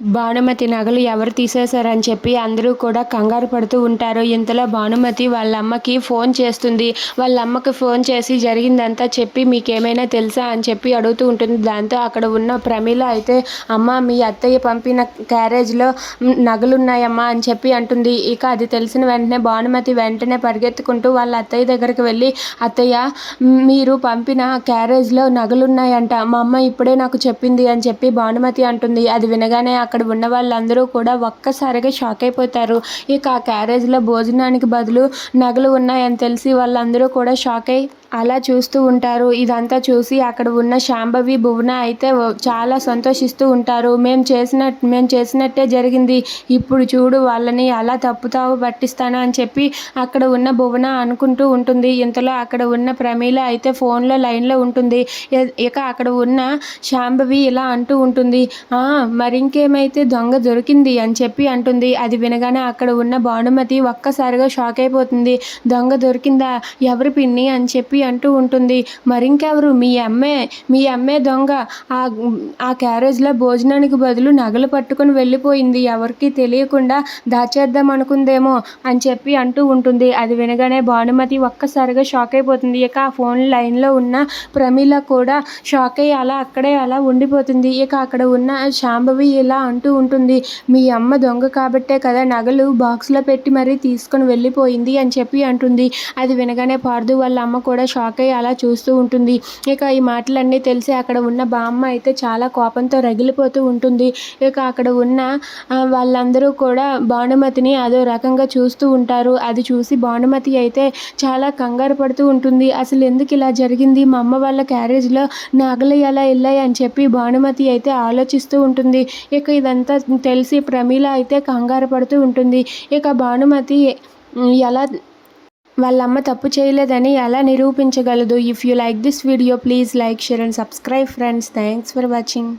భానుమతి నగలు ఎవరు తీసేశారని చెప్పి అందరూ కూడా కంగారు పడుతూ ఉంటారు. ఇంతలో భానుమతి వాళ్ళ అమ్మకి ఫోన్ చేస్తుంది. వాళ్ళ అమ్మకి ఫోన్ చేసి జరిగిందంతా చెప్పి మీకేమైనా తెలుసా అని చెప్పి అడుగుతూ ఉంటుంది. దాంతో అక్కడ ఉన్న ప్రమీల అయితే అమ్మ మీ అత్తయ్య పంపిన క్యారేజ్లో నగలున్నాయమ్మా అని చెప్పి అంటుంది. ఇక అది తెలిసిన వెంటనే భానుమతి వెంటనే పరిగెత్తుకుంటూ వాళ్ళ అత్తయ్య దగ్గరికి వెళ్ళి అత్తయ్య మీరు పంపిన క్యారేజ్లో నగలున్నాయంట. మా అమ్మ ఇప్పుడే నాకు చెప్పింది అని చెప్పి భానుమతి అంటుంది. అది వినగానే అక్కడ ఉన్న వాళ్ళందరూ కూడా ఒక్కసారిగా షాక్ అయిపోతారు. ఇక ఆ క్యారేజ్లో భోజనానికి బదులు నగలు ఉన్నాయని తెలిసి వాళ్ళందరూ కూడా షాక్ అయి అలా చూస్తూ ఉంటారు. ఇదంతా చూసి అక్కడ ఉన్న శాంభవి భువన అయితే చాలా సంతోషిస్తూ ఉంటారు. మేము చేసిన మేము చేసినట్టే జరిగింది. ఇప్పుడు చూడు వాళ్ళని అలా తప్పుతావు పట్టిస్తాను అని చెప్పి అక్కడ ఉన్న భువన అనుకుంటూ ఉంటుంది. ఇంతలో అక్కడ ఉన్న ప్రమీల అయితే ఫోన్లో లైన్లో ఉంటుంది. ఇక అక్కడ ఉన్న శాంభవి ఇలా అంటూ ఉంటుంది. మరి ఇంకేమైతే దొంగ దొరికింది అని చెప్పి అంటుంది. అది వినగానే అక్కడ ఉన్న భానుమతి ఒక్కసారిగా షాక్ అయిపోతుంది. దొంగ దొరికిందా? ఎవరి పిన్ని? అని చెప్పి చెప్పి అంటూ ఉంటుంది. మరింకెవరు? మీ అమ్మే. మీ అమ్మే దొంగ. ఆ ఆ క్యారేజ్లో భోజనానికి బదులు నగలు పట్టుకొని వెళ్ళిపోయింది. ఎవరికి తెలియకుండా దాచేద్దాం అనుకుందేమో అని చెప్పి అంటూ ఉంటుంది. అది వినగానే భానుమతి ఒక్కసారిగా షాక్ అయిపోతుంది. ఇక ఆ ఫోన్ లైన్లో ఉన్న ప్రమీల కూడా షాక్ అయ్యి అలా అక్కడే అలా ఉండిపోతుంది. ఇక అక్కడ ఉన్న శాంభవి ఇలా అంటూ ఉంటుంది. మీ అమ్మ దొంగ కాబట్టే కదా నగలు బాక్స్లో పెట్టి మరీ తీసుకొని వెళ్ళిపోయింది అని చెప్పి అంటుంది. అది వినగానే పార్దు వాళ్ళ అమ్మ కూడా షాక్ అయ్యి అలా చూస్తూ ఉంటుంది. ఇక ఈ మాటలన్నీ తెలిసి అక్కడ ఉన్న బామ్మ అయితే చాలా కోపంతో రగిలిపోతూ ఉంటుంది. ఇక అక్కడ ఉన్న వాళ్ళందరూ కూడా భానుమతిని అదో రకంగా చూస్తూ ఉంటారు. అది చూసి భానుమతి అయితే చాలా కంగారు పడుతూ ఉంటుంది. అసలు ఎందుకు ఇలా జరిగింది? మా అమ్మ వాళ్ళ క్యారేజ్లో నాగలయ్య ఎలా వెళ్ళాయి అని చెప్పి భానుమతి అయితే ఆలోచిస్తూ ఉంటుంది. ఇక ఇదంతా తెలిసి ప్రమీల అయితే కంగారు పడుతూ ఉంటుంది. ఇక భానుమతి ఎలా వాళ్ళ అమ్మ తప్పు చేయలేదని ఎలా నిరూపించగలదు? If you like this video please like share and subscribe friends thanks for watching